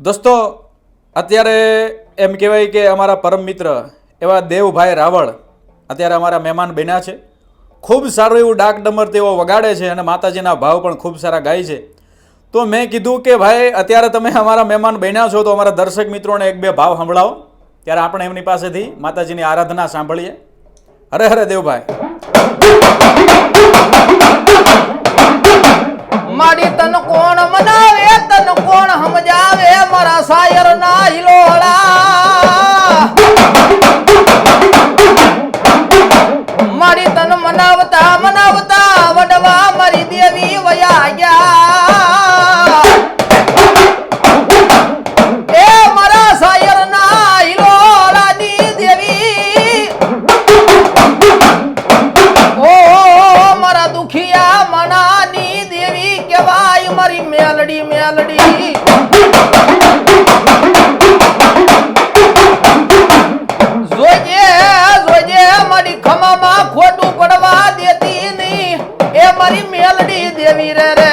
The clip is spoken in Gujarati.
દોસ્તો, અત્યારે એમ કહેવાય કે અમારા પરમ મિત્ર એવા દેવભાઈ રાવળ અત્યારે અમારા મહેમાન બન્યા છે. ખૂબ સારું એવું ડાક ડમર તેઓ વગાડે છે અને માતાજીના ભાવ પણ ખૂબ સારા ગાય છે. તો મેં કીધું કે ભાઈ, અત્યારે તમે અમારા મહેમાન બન્યા છો તો અમારા દર્શક મિત્રોને એક બે ભાવ સંભળાવો. ત્યારે આપણે એમની પાસેથી માતાજીની આરાધના સાંભળીએ. હરે હરે દેવભાઈ. મારી તન કોણ મનાવે? મારી તન મનાવતા મનાવતા વડવા મારી દેવી વયા ગયા એ મારા શાયર ના હિલોળાની દેવી. ઓ મારા દુખિયા મનાની દેવી, કહેવાય મારી મેલડી મેલડી. மேலடி தேவீரரே